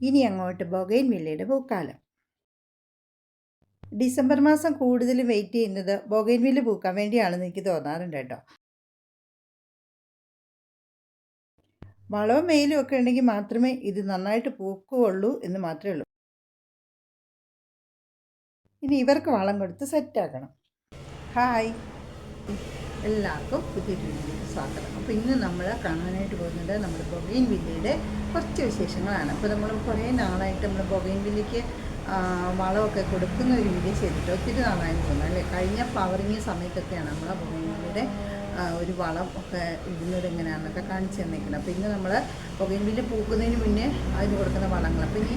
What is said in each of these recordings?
ഇനി അങ്ങോട്ട് ബൊഗൈൻ വില്ലയുടെ പൂക്കാലം. ഡിസംബർ മാസം കൂടുതലും വെയിറ്റ് ചെയ്യുന്നത് ബൊഗൈൻ വില്ല പൂക്കാൻ വേണ്ടിയാണെന്ന് എനിക്ക് തോന്നാറുണ്ട് കേട്ടോ. വളവും മെയിലും ഒക്കെ ഉണ്ടെങ്കിൽ മാത്രമേ ഇത് നന്നായിട്ട് പൂക്കുകയുള്ളൂ എന്ന് മാത്രമേ ഉള്ളൂ. ഇനി ഇവർക്ക് വളം കൊടുത്ത് സെറ്റാക്കണം ഹായ് എല്ലാവർക്കും വീഡിയോയിലേക്ക് സ്വാഗതം. അപ്പോൾ ഇന്ന് നമ്മൾ കാണാനായിട്ട് പോകുന്നത് നമ്മുടെ ബൊഗൈൻ വില്ലയുടെ കുറച്ച് വിശേഷങ്ങളാണ്. അപ്പോൾ നമ്മൾ കുറേ നാളായിട്ട് നമ്മൾ ബൊഗൈൻ വില്ലയ്ക്ക് വളമൊക്കെ കൊടുക്കുന്ന ഒരു വീഡിയോ ചെയ്തിട്ട് ഒത്തിരി നാളായി തോന്നുന്നു അല്ലേ? കഴിഞ്ഞ പവറിങ് സമയത്തൊക്കെയാണ് നമ്മൾ ബൊഗൈൻ വില്ലയുടെ ഒരു വളം ഒക്കെ ഇടുന്നത് എങ്ങനെയാണെന്നൊക്കെ കാണിച്ചു തന്നേക്കുന്നത്. അപ്പോൾ ഇന്ന് നമ്മൾ ബൊഗൈൻ വില്ല പൂക്കുന്നതിന് മുന്നേ അതിന് കൊടുക്കുന്ന വളങ്ങൾ. അപ്പോൾ ഇനി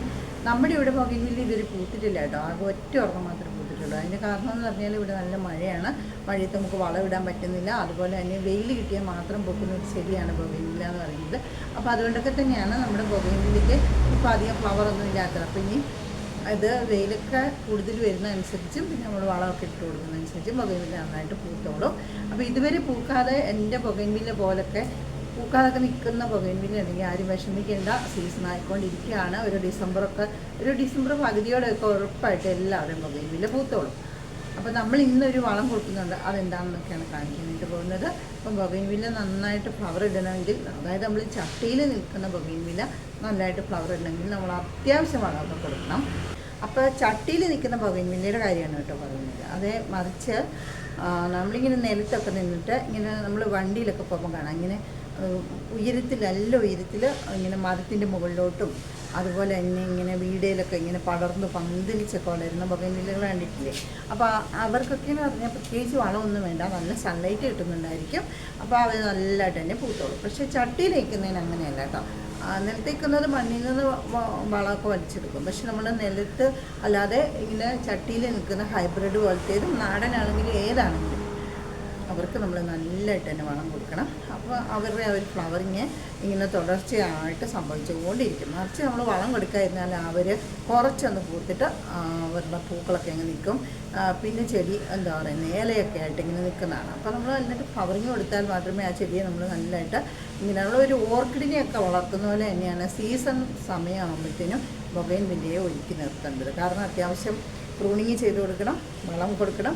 നമ്മുടെ ഇവിടെ ബൊഗൈൻ വില്ല ഇതൊരു പൂത്തിട്ടില്ല കേട്ടോ. ആകെ ഒറ്റ ഒരെണ്ണം മാത്രമേ പൂത്തിട്ടുള്ളൂ അതിന്റെ കാരണം എന്ന് പറഞ്ഞാൽ ഇവിടെ നല്ല മഴയാണ്. മഴയത്ത് നമുക്ക് വളമിടാൻ പറ്റുന്നില്ല. അതുപോലെ തന്നെ വെയിൽ കിട്ടിയാൽ മാത്രം പൊക്കുന്ന ഒരു ചെടിയാണ് ബൊഗൈൻവില്ല എന്ന് പറയുന്നത്. അപ്പോൾ അതുകൊണ്ടൊക്കെ തന്നെയാണ് നമ്മുടെ ബൊഗൈൻവില്ലയ്ക്ക് ഇപ്പോൾ അധികം ഫ്ലവർ ഒന്നും ഇല്ലാത്തത്. അപ്പോൾ ഇനി ഇത് വെയിലൊക്കെ കൂടുതൽ വരുന്നതനുസരിച്ചും പിന്നെ നമ്മൾ വളമൊക്കെ ഇട്ട് കൊടുക്കുന്നതനുസരിച്ചും ബൊഗൈൻവില്ല നന്നായിട്ട് പൂത്തോളും. അപ്പോൾ ഇതുവരെ പൂക്കാതെ എന്റെ ബൊഗൈൻവില്ല പോലൊക്കെ പൂക്കാതൊക്കെ നിൽക്കുന്ന അല്ലെങ്കിൽ ആരും വിഷമിക്കേണ്ട സീസൺ ആയിക്കൊണ്ടിരിക്കുകയാണ്. ഒരു ഡിസംബറൊക്കെ ഒരു ഡിസംബർ പകുതിയോടെയൊക്കെ ഉറപ്പായിട്ട് എല്ലാവരും ബൊഗൈൻവില്ല പൂത്തോളും. അപ്പോൾ നമ്മൾ ഇന്നൊരു വളം കൊടുക്കുന്നുണ്ട്. അതെന്താണെന്നൊക്കെയാണ് കാണിക്കാനായിട്ട് പോകുന്നത്. അപ്പം ബൊഗൈൻവില്ല നന്നായിട്ട് ഫ്ലവർ ഇടണമെങ്കിൽ അതായത് നമ്മൾ ചട്ടിയിൽ നിൽക്കുന്ന ബൊഗൈൻവില്ല നന്നായിട്ട് ഫ്ലവർ ഇടണമെങ്കിൽ നമ്മൾ അത്യാവശ്യം വളമൊക്കെ കൊടുക്കണം. അപ്പോൾ ചട്ടിയിൽ നിൽക്കുന്ന ബൊഗൈൻവില്ലയുടെ കാര്യമാണ് കേട്ടോ പറയുന്നത്. അതേ മറിച്ച് നമ്മളിങ്ങനെ നിലത്തൊക്കെ നിന്നിട്ട് ഇങ്ങനെ നമ്മൾ വണ്ടിയിലൊക്കെ പോകുമ്പോൾ കാണാം. ഇങ്ങനെ ഉയരത്തിലല്ല ഉയരത്തിൽ ഇങ്ങനെ മരത്തിന്റെ മുകളിലോട്ടും അതുപോലെ തന്നെ ഇങ്ങനെ വീടയിലൊക്കെ ഇങ്ങനെ പടർന്ന് പന്തലിച്ചൊക്കെ വളരുന്ന പകലുകൾ കണ്ടിട്ടില്ലേ? അപ്പോൾ അവർക്കൊക്കെ എന്ന് പറഞ്ഞാൽ പ്രത്യേകിച്ച് വളമൊന്നും വേണ്ട. നല്ല സൺലൈറ്റ് കിട്ടുന്നുണ്ടായിരിക്കും. അപ്പോൾ അവർ നല്ലതായിട്ട് തന്നെ പൂത്തോളും. പക്ഷേ ചട്ടിയിൽ വയ്ക്കുന്നതിന് അങ്ങനെയല്ല കേട്ടോ. നിലത്തേക്കുന്നത് മണ്ണിൽ നിന്ന് വളമൊക്കെ വലിച്ചെടുക്കും. പക്ഷെ നമ്മൾ നിലത്ത് അല്ലാതെ ഇങ്ങനെ ചട്ടിയിൽ നിൽക്കുന്ന ഹൈബ്രിഡ് പോലത്തേതും നാടനാണെങ്കിലും ഏതാണെങ്കിലും അവർക്ക് നമ്മൾ നല്ലതായിട്ട് തന്നെ വളം കൊടുക്കണം. അപ്പോൾ അവരുടെ ആ ഒരു ഫ്ലവറിങ് ഇങ്ങനെ തുടർച്ചയായിട്ട് സംഭവിച്ചുകൊണ്ടിരിക്കും. മറിച്ച് നമ്മൾ വളം കൊടുക്കാതിരുന്നാൽ അവർ കുറച്ചൊന്ന് പൂത്തിട്ട് അവരുടെ പൂക്കളൊക്കെ അങ്ങ് നിൽക്കും. പിന്നെ ചെടി എന്താ പറയുന്നത് ഇലയൊക്കെ ആയിട്ട് ഇങ്ങനെ നിൽക്കുന്നതാണ്. അപ്പോൾ നമ്മൾ നല്ലതായിട്ട് ഫ്ലവറിങ് കൊടുത്താൽ മാത്രമേ ആ ചെടിയെ നമ്മൾ നല്ലതായിട്ട് ഇങ്ങനെ നമ്മളൊരു ഓർക്കിഡിനെയൊക്കെ വളർത്തുന്ന പോലെ തന്നെയാണ് സീസൺ സമയമാകുമ്പോഴത്തേനും ബൊഗൈൻ വില്ലയെ ഒരുക്കി നിർത്തേണ്ടത്. കാരണം അത്യാവശ്യം പ്രൂണിങ് ചെയ്ത് കൊടുക്കണം വളം കൊടുക്കണം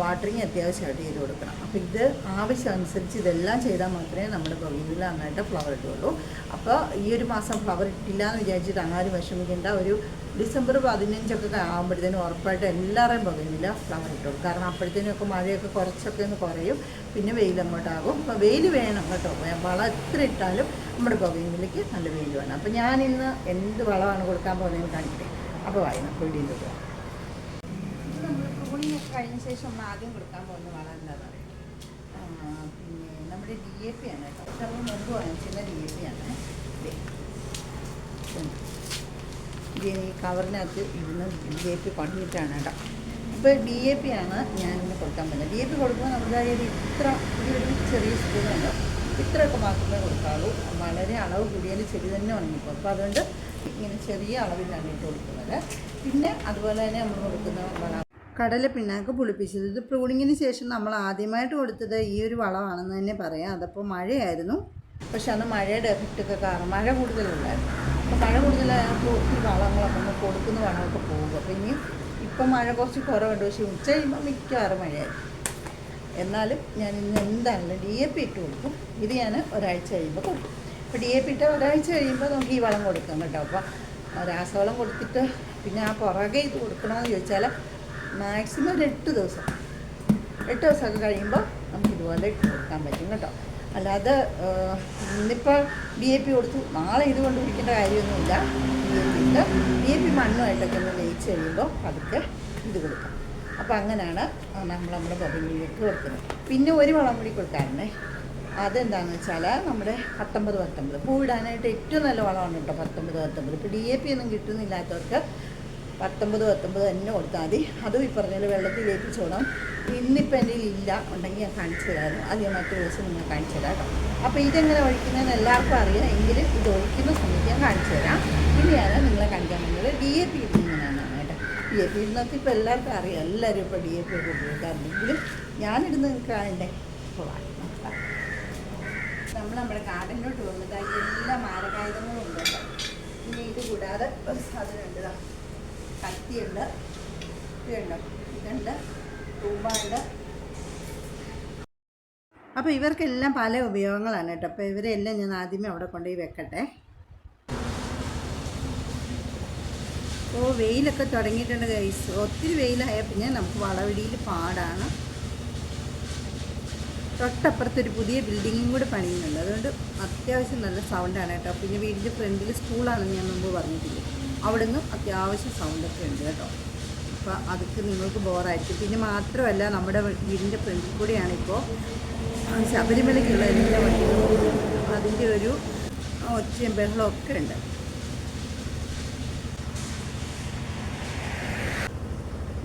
വാട്ടറിങ് അത്യാവശ്യമായിട്ട് ചെയ്ത് കൊടുക്കണം. അപ്പോൾ ഇത് ആവശ്യമനുസരിച്ച് ഇതെല്ലാം ചെയ്താൽ മാത്രമേ നമ്മുടെ ബൊഗീനിൽ നന്നായിട്ട് ഫ്ലവർ ഇട്ടുള്ളൂ. അപ്പോൾ ഈ ഒരു മാസം ഫ്ലവർ ഇട്ടില്ല എന്ന് വിചാരിച്ചിട്ട് ആരും വിഷമിക്കേണ്ട ഒരു ഡിസംബർ പതിനഞ്ചൊക്കെ ആകുമ്പോഴത്തേനും ഉറപ്പായിട്ട് എല്ലാവരെയും ബൊഗീനില്ല ഫ്ലവർ ഇട്ടുള്ളൂ കാരണം അപ്പോഴത്തേനൊക്കെ മഴയൊക്കെ കുറച്ചൊക്കെ ഒന്ന് കുറയും പിന്നെ വെയിൽ അങ്ങോട്ടാകും. അപ്പോൾ വെയിൽ വേണം കേട്ടോ. വളം എത്ര ഇട്ടാലും നമ്മുടെ ബൊഗീനിലേക്ക് നല്ല വെയിൽ വേണം. അപ്പോൾ ഞാനിന്ന് എന്ത് വളമാണ് കൊടുക്കാൻ പോകുന്നതെന്ന് കണ്ടിട്ട് അപ്പോൾ വായന വീടിന്റെ പോകാം കൂളിംഗ് കഴിഞ്ഞ ശേഷം ആദ്യം കൊടുക്കാൻ പോകുന്ന വളം എന്താണെന്ന് അറിയാം? പിന്നെ നമ്മുടെ ഡി എ പി ആണ് കേട്ടോ. നമ്മൾ മുമ്പ് വാങ്ങിച്ചിരുന്ന ഡി എ പി ആണ്. ഈ കവറിനകത്ത് ഇരുന്ന് ഡി എ പി പണിയിട്ടാണ് കേട്ടോ. ഇപ്പോൾ ഡി എ പി ആണ് ഞാനിന്ന് കൊടുക്കാൻ പോകുന്നത്. ഡി എ പി കൊടുക്കുമ്പോൾ നമ്മുടെ കയ്യിൽ ഇത്ര ഈ ഒരു ചെറിയ സ്പൂണുണ്ടോ ഇത്രയൊക്കെ മാത്രമേ കൊടുക്കാവൂ. വളരെ അളവ് കൂടിയാൽ ചെടി തന്നെ ഉണങ്ങിപ്പോൾ അപ്പോൾ അതുകൊണ്ട് ഇങ്ങനെ ചെറിയ അളവിലാണ് ഇട്ട് കൊടുക്കുന്നത്. പിന്നെ അതുപോലെ തന്നെ നമ്മൾ കൊടുക്കുന്ന കടല പിണ്ണാക്ക് പുളിപ്പിച്ചത്. ഇത് പ്രൂണിങ്ങിന് ശേഷം നമ്മൾ ആദ്യമായിട്ട് കൊടുത്തത് ഈ ഒരു വളമാണെന്ന് തന്നെ പറയാം. അതപ്പോൾ മഴയായിരുന്നു. പക്ഷെ അന്ന് മഴയുടെ എഫക്റ്റൊക്കെ കാരണം മഴ കൂടുതലുണ്ടായിരുന്നു. അപ്പോൾ മഴ കൂടുതലായപ്പോൾ ഒത്തിരി വളങ്ങളൊക്കെ നമ്മൾ കൊടുക്കുന്ന വളമൊക്കെ പോകും. അപ്പോൾ ഇനി ഇപ്പം മഴ കുറച്ച് കുറവുണ്ട്. പക്ഷേ ഉച്ച കഴിയുമ്പോൾ മിക്കവാറും മഴയായിരുന്നു എന്നാലും ഞാൻ ഇന്ന് എന്താണല്ലോ ഡി എ പി ഇട്ട് കൊടുക്കും. ഇത് ഞാൻ ഒരാഴ്ച കഴിയുമ്പോൾ കൊടുക്കും. അപ്പോൾ ഡി എ പി ഇട്ട ഒരാഴ്ച കഴിയുമ്പോൾ നമുക്ക് ഈ വളം കൊടുക്കാം കേട്ടോ. അപ്പോൾ രാസവളം കൊടുത്തിട്ട് പിന്നെ ആ പുറകെ ഇത് കൊടുക്കണമെന്ന് ചോദിച്ചാൽ മാക്സിമം ഒരു എട്ട് ദിവസം. എട്ട് ദിവസമൊക്കെ കഴിയുമ്പോൾ നമുക്ക് ഇതുപോലെ കൊടുക്കാൻ പറ്റും കേട്ടോ. അല്ലാതെ ഇന്നിപ്പോൾ ബി എ പി കൊടുത്തു. നാളെ ഇത് കൊണ്ട് കുടിക്കേണ്ട കാര്യമൊന്നുമില്ല. ബി എ പി ഇട്ട് ബി എ പി മണ്ണുമായിട്ടൊക്കെ ഒന്ന് ലയിച്ച് കഴിയുമ്പോൾ പതുക്കെ ഇത് കൊടുക്കാം. അപ്പോൾ അങ്ങനെയാണ് നമ്മൾ നമ്മുടെ ബൊബിലേക്ക് കൊടുക്കുന്നത്. പിന്നെ ഒരു വളം കൂടി കൊടുക്കാറുണ്ട് അതെന്താണെന്ന് വെച്ചാൽ നമ്മുടെ പത്തൊമ്പത് പത്തൊമ്പത്. പൂവിടാനായിട്ട് ഏറ്റവും നല്ല വളമാണ് കേട്ടോ പത്തൊമ്പത് പത്തൊമ്പത്. ഇപ്പോൾ ഡി എ പി ഒന്നും കിട്ടുന്നില്ലാത്തവർക്ക് പത്തൊമ്പത് പത്തൊമ്പത് തന്നെ കൊടുത്താൽ മതി. അതും ഈ പറഞ്ഞാൽ വെള്ളത്തിൽ വേപ്പിച്ചോണം ഇന്നിപ്പോൾ എന്റെ ഇല്ല ഉണ്ടെങ്കിൽ ഞാൻ കാണിച്ചു തരാമായിരുന്നു. അത് ഞാൻ മറ്റു ദിവസം നിങ്ങൾ കാണിച്ചു തരാം കേട്ടോ. അപ്പോൾ ഇതെങ്ങനെ ഒഴിക്കുന്നതെന്ന് എല്ലാവർക്കും അറിയാം. എങ്കിലും ഇത് ഒഴിക്കുന്ന സമയത്ത് ഞാൻ കാണിച്ചു തരാം. പിന്നെയാണ് നിങ്ങളെ കാണിക്കാൻ പോകുന്നത് ഡി എ പി ഇടുന്നതാണ് കേട്ടോ. ഡി എ പി ഇടുന്നൊക്കെ ഇപ്പോൾ എല്ലാവർക്കും അറിയാം. എല്ലാവരും ഇപ്പോൾ ഡി എ പി ഒക്കെ ഉപയോഗിക്കാറുണ്ടെങ്കിലും ഞാനിടുന്ന നിങ്ങൾക്ക് കാണണ്ടേ? ഇപ്പോൾ നമ്മൾ നമ്മുടെ ഗാർഡനിലോട്ട് വന്നിട്ട് എല്ലാ മാരകായുധങ്ങളും ഉണ്ട് ഇനി ഇത് കൂടാതെ ഒരു സാധനമുണ്ട് ദാ. കത്തിയുണ്ട് ഇതുണ്ട്. ഇതുണ്ട്. തൂമ്പുണ്ട് അപ്പോൾ ഇവർക്കെല്ലാം പല ഉപയോഗങ്ങളാണ് കേട്ടോ. അപ്പോൾ ഇവരെല്ലാം ഞാൻ ആദ്യമേ അവിടെ കൊണ്ടുപോയി വെക്കട്ടെ. ഓ വെയിലൊക്കെ തുടങ്ങിയിട്ടുണ്ട് ഗൈസ് ഒത്തിരി വെയിലായ പിന്നെ നമുക്ക് വളവിടിയിൽ പാടാണ്. തൊട്ടപ്പുറത്തൊരു പുതിയ ബിൽഡിങ്ങും കൂടെ പണിയുന്നുണ്ട്. അതുകൊണ്ട് അത്യാവശ്യം നല്ല സൗണ്ടാണ് കേട്ടോ. പിന്നെ വീടിന്റെ ഫ്രണ്ടിൽ സ്കൂളാണെന്ന് ഞാൻ മുമ്പ് പറഞ്ഞിട്ടില്ലേ? അവിടെ നിന്ന് അത്യാവശ്യം സൗണ്ടൊക്കെ ഉണ്ട് കേട്ടോ. അപ്പോൾ അതൊക്കെ നിങ്ങൾക്ക് ബോറായിരിക്കും. പിന്നെ മാത്രമല്ല നമ്മുടെ വീടിന്റെ ഫ്രണ്ടിൽ കൂടെയാണിപ്പോൾ ശബരിമലയ്ക്കുള്ള എല്ലാ വണ്ടികളും. അതിന്റെ ഒരു ഒച്ചയും ബഹളമൊക്കെ ഉണ്ട്.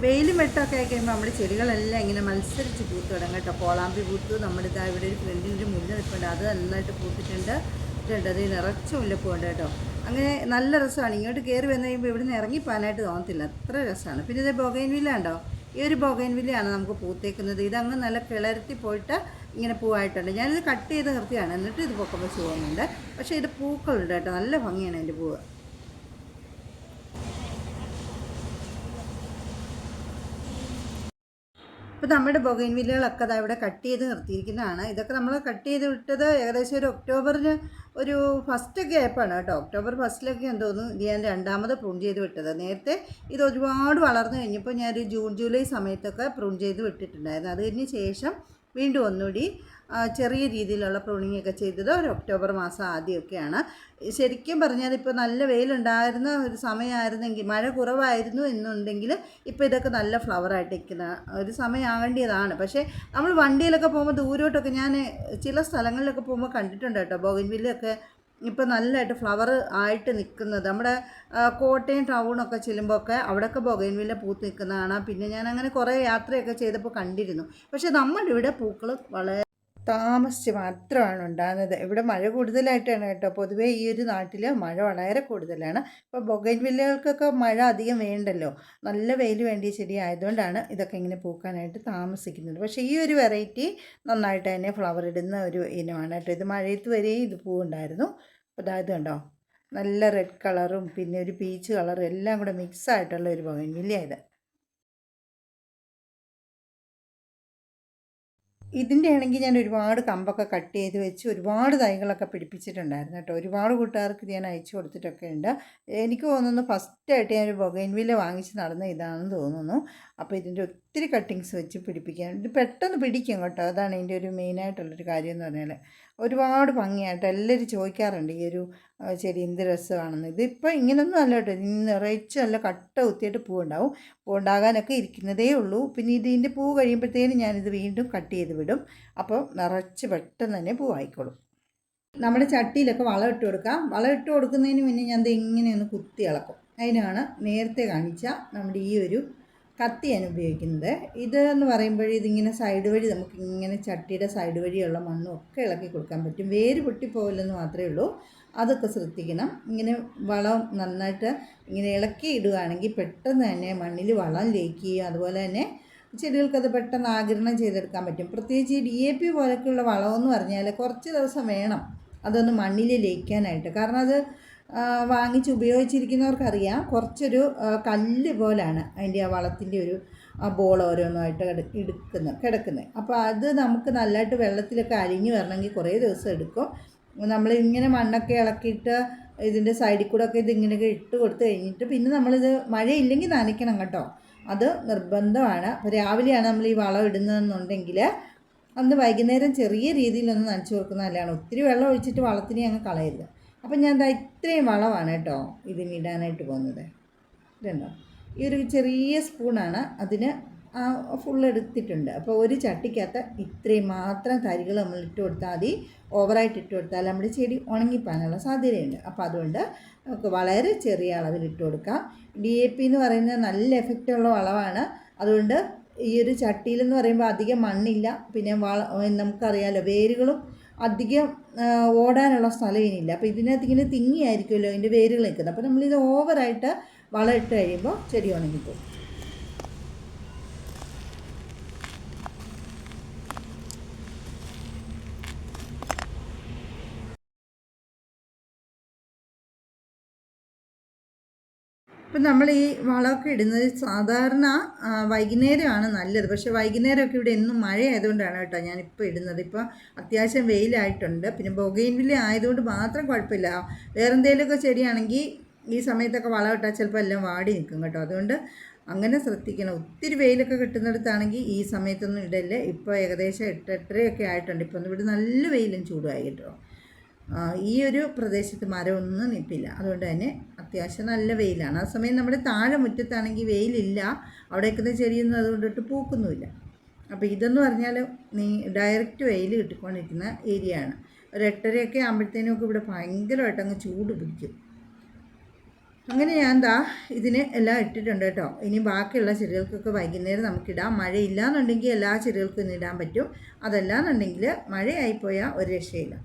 വെയിലും വെട്ടമൊക്കെ ആയി കഴിയുമ്പോൾ നമ്മുടെ ചെടികളെല്ലാം ഇങ്ങനെ മത്സരിച്ച് പൂത്ത് തുടങ്ങും കേട്ടോ. കോളാമ്പി പൂത്ത് നമ്മുടെ ഇതാ ഇവിടെ ഒരു ഫ്രണ്ടിന്റെ മുല്ല നിൽപ്പുണ്ട് അത് നന്നായിട്ട് പൂത്തിട്ടുണ്ട്. ഇതുണ്ട് അത് നിറച്ച മുല്ലപ്പൂണ്ട് കേട്ടോ. അങ്ങനെ നല്ല രസമാണ്. ഇങ്ങോട്ട് കയറി വന്നു കഴിയുമ്പോൾ ഇവിടുന്ന് ഇറങ്ങിപ്പോകാനായിട്ട് തോന്നത്തില്ല. അത്ര രസമാണ്. പിന്നെ ഇത് ബൊഗൈൻവില്ല ഉണ്ടോ? ഈ ഒരു ബൊഗൈൻവില്ലയാണ് നമുക്ക് പൂത്തേക്കുന്നത്. ഇതങ്ങ് നല്ല കിളരത്തി പോയിട്ട് ഇങ്ങനെ പൂവായിട്ടുണ്ട്. ഞാനിത് കട്ട് ചെയ്ത് നിർത്തിയാണ് എന്നിട്ട് ഇത് പൊക്കുമ്പോൾ പോകുന്നുണ്ട് പക്ഷേ ഇത് പൂക്കളുണ്ട് കേട്ടോ. നല്ല ഭംഗിയാണ് അതിന്റെ പൂവ്. ഇപ്പോൾ നമ്മുടെ ബൊഗൈൻവില്ലകളൊക്കെ അത് ഇവിടെ കട്ട് ചെയ്ത് നിർത്തിയിരിക്കുന്നതാണ്. ഇതൊക്കെ നമ്മൾ കട്ട് ചെയ്ത് വിട്ടത് ഏകദേശം ഒരു ഒക്ടോബറിന് ഒരു ഫസ്റ്റൊക്കെ ആയപ്പോഴാണ് കേട്ടോ. ഒക്ടോബർ ഫസ്റ്റിലൊക്കെ എന്ന് തോന്നുന്നു ഞാൻ രണ്ടാമത് പ്രൂൺ ചെയ്ത് വിട്ടത്. നേരത്തെ ഇത് ഒരുപാട് വളർന്നു കഴിഞ്ഞപ്പോൾ ഞാനൊരു ജൂൺ ജൂലൈ സമയത്തൊക്കെ പ്രൂൺ ചെയ്ത് വിട്ടിട്ടുണ്ടായിരുന്നു. അതിന് ശേഷം വീണ്ടും ഒന്നുകൂടി ചെറിയ രീതിയിലുള്ള പ്രൂണിങ് ഒക്കെ ചെയ്തത് ഒരു ഒക്ടോബർ മാസം ആദ്യമൊക്കെയാണ്. ശരിക്കും പറഞ്ഞാൽ ഇപ്പോൾ നല്ല വെയിലുണ്ടായിരുന്ന ഒരു സമയമായിരുന്നെങ്കിൽ മഴ കുറവായിരുന്നു എന്നുണ്ടെങ്കിൽ ഇപ്പോൾ ഇതൊക്കെ നല്ല ഫ്ലവറായിട്ട് നിൽക്കുന്ന ഒരു സമയമാകേണ്ടതാണ് പക്ഷേ നമ്മൾ വണ്ടിയിലൊക്കെ പോകുമ്പോൾ ദൂരോട്ടൊക്കെ ഞാൻ ചില സ്ഥലങ്ങളിലൊക്കെ പോകുമ്പോൾ കണ്ടിട്ടുണ്ട് കേട്ടോ. ബോഗൻവില്ലൊക്കെ ഇപ്പോൾ നല്ലതായിട്ട് ഫ്ലവർ ആയിട്ട് നിൽക്കുന്നത്. നമ്മുടെ കോട്ടയം ടൗണൊക്കെ ചെല്ലുമ്പോൾ ഒക്കെ അവിടെയൊക്കെ ബൊഗൈൻവില്ല പൂത്ത് നിൽക്കുന്നതാണ്. പിന്നെ ഞാൻ അങ്ങനെ കുറേ യാത്രയൊക്കെ ചെയ്തപ്പോൾ കണ്ടിരുന്നു. പക്ഷേ നമ്മുടെ ഇവിടെ പൂക്കൾ വളരെ താമസിച്ച് മാത്രമാണ് ഉണ്ടാകുന്നത്. ഇവിടെ മഴ കൂടുതലായിട്ടാണ് കേട്ടോ. പൊതുവേ ഈ ഒരു നാട്ടിൽ മഴ വളരെ കൂടുതലാണ്. ഇപ്പോൾ ബൊഗൈൻവില്ലകൾക്കൊക്കെ മഴ അധികം വേണ്ടല്ലോ. നല്ല വെയിൽ വേണ്ടിയ ചെടി ആയതുകൊണ്ടാണ് ഇതൊക്കെ ഇങ്ങനെ പൂക്കാനായിട്ട് താമസിക്കുന്നത്. പക്ഷേ ഈ ഒരു വെറൈറ്റി നന്നായിട്ട് തന്നെ ഫ്ലവർ ഇടുന്ന ഒരു ഇനമാണ് കേട്ടോ. ഇത് മഴയത്ത് വരെയും ഇത് പൂവുണ്ടായിരുന്നു. അതായത് കണ്ടോ നല്ല റെഡ് കളറും പിന്നെ ഒരു പീച്ച് കളറും എല്ലാം കൂടെ മിക്സ് ആയിട്ടുള്ള ഒരു ഇത്. ഇതിന്റെ ആണെങ്കിൽ ഞാൻ ഒരുപാട് കമ്പൊക്കെ കട്ട് ചെയ്ത് വെച്ച് ഒരുപാട് തൈകളൊക്കെ പിടിപ്പിച്ചിട്ടുണ്ടായിരുന്നു കേട്ടോ. ഒരുപാട് കൂട്ടുകാർക്ക് ഞാൻ അയച്ചു കൊടുത്തിട്ടൊക്കെ ഉണ്ട് എനിക്ക് തോന്നുന്നു ഫസ്റ്റായിട്ട് ഞാൻ ഒരു ബൊഗൈൻവില്ല വാങ്ങിച്ച് നടന്ന ഇതാണെന്ന് തോന്നുന്നു. അപ്പോൾ ഇതിന്റെ ഒത്തിരി കട്ടിങ്സ് വെച്ച് പിടിപ്പിക്കാൻ ഇത് പെട്ടെന്ന് പിടിക്കും കേട്ടോ. അതാണ് ഇതിന്റെ ഒരു മെയിനായിട്ടുള്ളൊരു കാര്യം എന്ന് പറഞ്ഞാൽ ഒരുപാട് ഭംഗിയായിട്ട് എല്ലാവരും ചോദിക്കാറുണ്ട് ഈ ഒരു ചെടി എന്ത് രസമാണെന്ന്? ഇതിപ്പോൾ ഇങ്ങനൊന്നും അല്ല കേട്ടോ. ഇനി നിറച്ച് നല്ല കട്ട കുത്തിയിട്ട് പൂവുണ്ടാവും. പൂവുണ്ടാകാനൊക്കെ ഇരിക്കുന്നതേ ഉള്ളൂ. പിന്നെ ഇതിന്റെ പൂ കഴിയുമ്പോഴത്തേനും ഞാനിത് വീണ്ടും കട്ട് ചെയ്ത് വിടും. അപ്പോൾ നിറച്ച് പെട്ടെന്ന് തന്നെ പൂവായിക്കോളും. നമ്മുടെ ചട്ടിയിലൊക്കെ വളം ഇട്ട് കൊടുക്കാം. വളം ഇട്ട് കൊടുക്കുന്നതിന് മുന്നേ ഞാൻ ഇത് ഇങ്ങനെ ഒന്ന് കുത്തി ഇളക്കും. അതിനാണ് നേരത്തെ കാണിച്ച നമ്മുടെ ഈ ഒരു കത്തി ഞാൻ ഉപയോഗിക്കുന്നത്. ഇത് എന്ന് പറയുമ്പോൾ ഇതിങ്ങനെ സൈഡ് വഴി നമുക്ക് ഇങ്ങനെ ചട്ടിയുടെ സൈഡ് വഴിയുള്ള മണ്ണും ഒക്കെ ഇളക്കി കൊടുക്കാൻ പറ്റും. വേര് പൊട്ടിപ്പോവില്ലെന്ന് മാത്രമേ ഉള്ളൂ. അതൊക്കെ ശ്രദ്ധിക്കണം. ഇങ്ങനെ വളം നന്നായിട്ട് ഇങ്ങനെ ഇളക്കി ഇടുകയാണെങ്കിൽ പെട്ടെന്ന് തന്നെ മണ്ണിൽ വളം ലയിക്കുകയും അതുപോലെ തന്നെ ചെടികൾക്കത് പെട്ടെന്ന് ആഗിരണം ചെയ്തെടുക്കാൻ പറ്റും. പ്രത്യേകിച്ച് ഈ ഡി എ പി പോലൊക്കെയുള്ള വളമെന്ന് പറഞ്ഞാൽ കുറച്ച് ദിവസം വേണം. അതൊന്ന് മണ്ണിൽ ലയിക്കാനായിട്ട് കാരണം അത് വാങ്ങിച്ച് ഉപയോഗിച്ചിരിക്കുന്നവർക്കറിയാം. കുറച്ചൊരു കല്ല് പോലാണ് അതിന്റെ ആ വളത്തിന്റെ ഒരു ആ ബോൾ ഓരോന്നായിട്ട് എടുക്കുന്നത് കിടക്കുന്നത് അപ്പോൾ അത് നമുക്ക് നല്ലതായിട്ട് വെള്ളത്തിലൊക്കെ അരിഞ്ഞു വരണമെങ്കിൽ കുറേ ദിവസം എടുക്കും. നമ്മൾ ഇങ്ങനെ മണ്ണൊക്കെ ഇളക്കിയിട്ട് ഇതിന്റെ സൈഡിൽ കൂടെ ഒക്കെ ഇത് ഇങ്ങനെയൊക്കെ ഇട്ട് കൊടുത്തു കഴിഞ്ഞിട്ട് പിന്നെ നമ്മളിത് മഴയില്ലെങ്കിൽ നനയ്ക്കണം കേട്ടോ. അത് നിർബന്ധമാണ്. അപ്പോൾ രാവിലെയാണ് നമ്മൾ ഈ വളം ഇടുന്നതെന്നുണ്ടെങ്കിൽ അന്ന് വൈകുന്നേരം ചെറിയ രീതിയിലൊന്ന് നനച്ചു കൊടുക്കുന്ന നല്ലതാണ്. ഒത്തിരി വെള്ളം ഒഴിച്ചിട്ട് വളത്തിനെ അങ്ങ് കളയരുത്. അപ്പം ഞാൻ എന്താ ഇത്രയും വളമാണ് കേട്ടോ ഇതിന് ഇടാനായിട്ട് പോകുന്നത്. ഇതുണ്ടോ? ഈ ഒരു ചെറിയ സ്പൂണാണ് അതിന് ഫുൾ എടുത്തിട്ടുണ്ട്. അപ്പോൾ ഒരു ചട്ടിക്കകത്ത് ഇത്രയും മാത്രം തരികൾ നമ്മൾ ഇട്ട് കൊടുത്താൽ മതി. ഓവറായിട്ട് ഇട്ട് കൊടുത്താൽ നമ്മുടെ ചെടി ഉണങ്ങിപ്പോകാനുള്ള സാധ്യതയുണ്ട്. അപ്പോൾ അതുകൊണ്ട് നമുക്ക് വളരെ ചെറിയ അളവിൽ ഇട്ട് കൊടുക്കാം. ഡി എ പി എന്ന് പറയുന്നത് നല്ല എഫക്റ്റുള്ള വളമാണ്. അതുകൊണ്ട് ഈ ഒരു ചട്ടിയിലെന്ന് പറയുമ്പോൾ അധികം മണ്ണില്ല. പിന്നെ വള നമുക്കറിയാലോ വേരുകളും അധികം ഓടാനുള്ള സ്ഥലം ഇനിയില്ല. അപ്പോൾ ഇതിനകത്ത് ഇങ്ങനെ തിങ്ങിയായിരിക്കുമല്ലോ ഇതിന്റെ വേരുകൾ നിൽക്കുന്നത് അപ്പോൾ നമ്മളിത് ഓവറായിട്ട് വളം ഇട്ട് കഴിയുമ്പോൾ ചെടി ഉണങ്ങിപ്പോകും. ഇപ്പം നമ്മൾ ഈ വളമൊക്കെ ഇടുന്നത് സാധാരണ വൈകുന്നേരമാണ് നല്ലത്. പക്ഷേ വൈകുന്നേരമൊക്കെ ഇവിടെ എന്നും മഴ ആയതുകൊണ്ടാണ് കേട്ടോ ഞാനിപ്പോൾ ഇടുന്നത്. ഇപ്പോൾ അത്യാവശ്യം വെയിലായിട്ടുണ്ട്. പിന്നെ ബൊഗൈൻവില്ല ആയതുകൊണ്ട് മാത്രം കുഴപ്പമില്ല. വേറെ എന്തെങ്കിലുമൊക്കെ ചെടിയാണെങ്കിൽ ഈ സമയത്തൊക്കെ വളം ഇട്ടാൽ ചിലപ്പോൾ എല്ലാം വാടി നിൽക്കും കേട്ടോ. അതുകൊണ്ട് അങ്ങനെ ശ്രദ്ധിക്കണം. ഒത്തിരി വെയിലൊക്കെ കിട്ടുന്നിടത്താണെങ്കിൽ ഈ സമയത്തൊന്നും ഇടല്ലേ. ഇപ്പോൾ ഏകദേശം എട്ട് എട്ടരയൊക്കെ ആയിട്ടുണ്ട്. ഇപ്പം ഇവിടെ നല്ല വെയിലും ചൂടുമായി കേട്ടോ. ഈ ഒരു പ്രദേശത്ത് മരമൊന്നും നിൽപ്പില്ല അതുകൊണ്ട് തന്നെ അത്യാവശ്യം നല്ല വെയിലാണ്. ആ സമയം നമ്മുടെ താഴെ മുറ്റത്താണെങ്കിൽ വെയിലില്ല. അവിടെ നിൽക്കുന്ന ചെടിയൊന്നും അതുകൊണ്ടിട്ട് പൂക്കുന്നുമില്ല. അപ്പോൾ ഇതെന്ന് പറഞ്ഞാൽ നീ ഡയറക്റ്റ് വെയിൽ കിട്ടിക്കൊണ്ടിരിക്കുന്ന ഏരിയ ആണ്. ഒരു എട്ടരയൊക്കെ ആകുമ്പോഴത്തേനും ഒക്കെ ഇവിടെ ഭയങ്കരമായിട്ട് അങ്ങ് ചൂട് പിടിക്കും. അങ്ങനെ ഞാൻ എന്താ ഇതിന് എല്ലാം ഇട്ടിട്ടുണ്ട് കേട്ടോ. ഇനി ബാക്കിയുള്ള ചെടികൾക്കൊക്കെ വൈകുന്നേരം നമുക്കിടാം. മഴയില്ല എന്നുണ്ടെങ്കിൽ എല്ലാ ചെടികൾക്കും ഇന്ന് ഇടാൻ പറ്റും. അതല്ല എന്നുണ്ടെങ്കിൽ മഴയായിപ്പോയാൽ ഒരു രക്ഷയില്ല.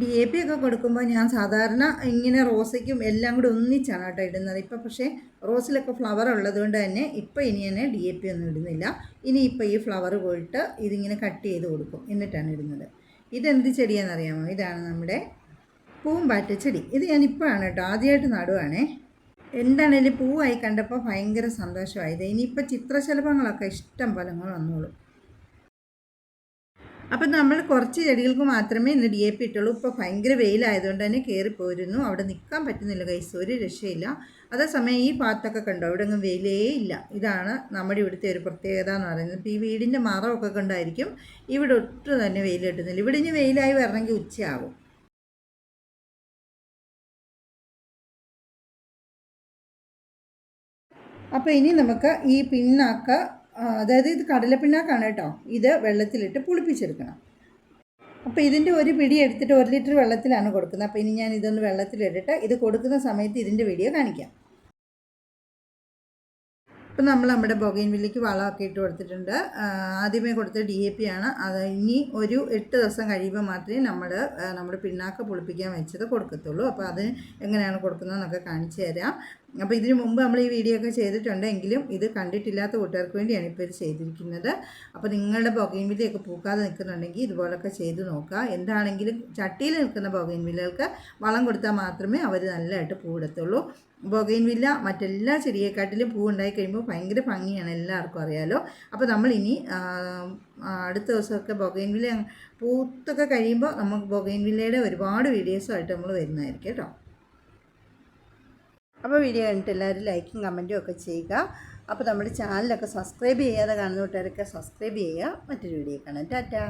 ഡി എ പി ഒക്കെ കൊടുക്കുമ്പോൾ ഞാൻ സാധാരണ ഇങ്ങനെ റോസയ്ക്കും എല്ലാം കൂടി ഒന്നിച്ചാണ് കേട്ടോ ഇടുന്നത്. ഇപ്പം പക്ഷേ റോസിലൊക്കെ ഫ്ലവർ ഉള്ളതുകൊണ്ട് തന്നെ ഇപ്പം ഇനി തന്നെ ഡി എ പി ഒന്നും ഇടുന്നില്ല. ഇനി ഇപ്പം ഈ ഫ്ലവർ പോയിട്ട് ഇതിങ്ങനെ കട്ട് ചെയ്ത് കൊടുക്കും. എന്നിട്ടാണ് ഇടുന്നത്. ഇതെന്ത് ചെടിയാണെന്നറിയാമോ ഇതാണ് നമ്മുടെ പൂമ്പാറ്റ ചെടി. ഇത് ഞാൻ ഇപ്പോഴാണ് കേട്ടോ ആദ്യമായിട്ട് നടുവാണേ. എന്താണേലും പൂവായി കണ്ടപ്പോൾ ഭയങ്കര സന്തോഷമായത് ഇനിയിപ്പോൾ ചിത്രശലഭങ്ങളൊക്കെ ഇഷ്ടം പോലെ അങ്ങ് വന്നോളും. അപ്പം നമ്മൾ കുറച്ച് ചെടികൾക്ക് മാത്രമേ ഇന്ന് ഡി എ പി ഇട്ടുള്ളൂ. ഇപ്പോൾ ഭയങ്കര വെയിലായതുകൊണ്ട് തന്നെ കയറിപ്പോയിരുന്നു അവിടെ നിൽക്കാൻ പറ്റുന്നില്ല കൈസ് ഒരു രക്ഷയില്ല. അതേസമയം ഈ ഭാഗത്തൊക്കെ കണ്ടോ? ഇവിടെ അങ്ങ് വെയിലേ ഇല്ല. ഇതാണ് നമ്മുടെ ഇവിടുത്തെ ഒരു പ്രത്യേകത എന്ന് പറയുന്നത്. ഇപ്പോൾ ഈ വീടിന്റെ മറമൊക്കെ കണ്ടായിരിക്കും. ഇവിടെ ഒട്ടും തന്നെ വെയിൽ കിട്ടുന്നില്ല. ഇവിടെ ഇനി വെയിലായി വരണമെങ്കിൽ ഉച്ചയാവും. അപ്പോൾ ഇനി നമുക്ക് ഈ പിണ്ണാക്ക അതായത് ഇത് കടലപ്പിണ്ണാക്കാണ് കേട്ടോ. ഇത് വെള്ളത്തിലിട്ട് പുളിപ്പിച്ചെടുക്കണം. അപ്പോൾ ഇതിന്റെ ഒരു പിടി എടുത്തിട്ട് ഒരു ലിറ്റർ വെള്ളത്തിലാണ് കൊടുക്കുന്നത്. അപ്പോൾ ഇനി ഞാൻ ഇതൊന്ന് വെള്ളത്തിലിട്ടിട്ട് ഇത് കൊടുക്കുന്ന സമയത്ത് ഇതിന്റെ വീഡിയോ കാണിക്കാം. ഇപ്പം നമ്മൾ നമ്മുടെ ബൊഗൈൻവില്ലിക്ക് വളമൊക്കെ ഇട്ട് കൊടുത്തിട്ടുണ്ട്. ആദ്യമേ കൊടുത്ത ഡി എ പി ആണ്. അത് ഇനി ഒരു എട്ട് ദിവസം കഴിയുമ്പോൾ മാത്രമേ നമ്മൾ നമ്മുടെ പിണ്ണാക്ക് പുളിപ്പിക്കാൻ വെച്ചത് കൊടുക്കത്തുള്ളൂ. അപ്പോൾ അത് എങ്ങനെയാണ് കൊടുക്കുന്നതെന്നൊക്കെ കാണിച്ചു തരാം. അപ്പോൾ ഇതിനു മുമ്പ് നമ്മൾ ഈ വീഡിയോ ഒക്കെ ചെയ്തിട്ടുണ്ടെങ്കിലും ഇത് കണ്ടിട്ടില്ലാത്ത കൂട്ടുകാർക്ക് വേണ്ടിയാണ് ഇപ്പോൾ ഇത് ചെയ്തിരിക്കുന്നത്. അപ്പോൾ നിങ്ങളുടെ ബൊഗൈൻവില്ലയൊക്കെ പൂക്കാതെ നിൽക്കുന്നുണ്ടെങ്കിൽ ഇതുപോലൊക്കെ ചെയ്ത് നോക്കുക. എന്താണെങ്കിലും ചട്ടിയിൽ നിൽക്കുന്ന ബൊഗൈൻവില്ലകൾക്ക് വളം കൊടുത്താൽ മാത്രമേ അവർ നല്ലതായിട്ട് പൂവിടത്തുള്ളൂ ബൊഗൈൻവില്ല മറ്റെല്ലാ ചെടിയെക്കാട്ടിലും പൂ ഉണ്ടായി കഴിയുമ്പോൾ ഭയങ്കര ഭംഗിയാണ് എല്ലാവർക്കും അറിയാലോ. അപ്പോൾ നമ്മൾ ഇനി അടുത്ത ദിവസമൊക്കെ ബൊഗൈൻവില്ല പൂത്തൊക്കെ കഴിയുമ്പോൾ നമുക്ക് ബൊഗൈൻവില്ലയുടെ ഒരുപാട് വീഡിയോസുമായിട്ട് നമ്മൾ വരുന്നതായിരിക്കും കേട്ടോ. അപ്പോൾ വീഡിയോ കണ്ടിട്ട് എല്ലാവരും ലൈക്കും കമന്റും ഒക്കെ ചെയ്യുക. അപ്പോൾ നമ്മുടെ ചാനലൊക്കെ സബ്സ്ക്രൈബ് ചെയ്യാതെ കാണുന്ന കൂട്ടുകാരൊക്കെ സബ്സ്ക്രൈബ് ചെയ്യുക. മറ്റൊരു വീഡിയോ കാണാം. ടാറ്റാ.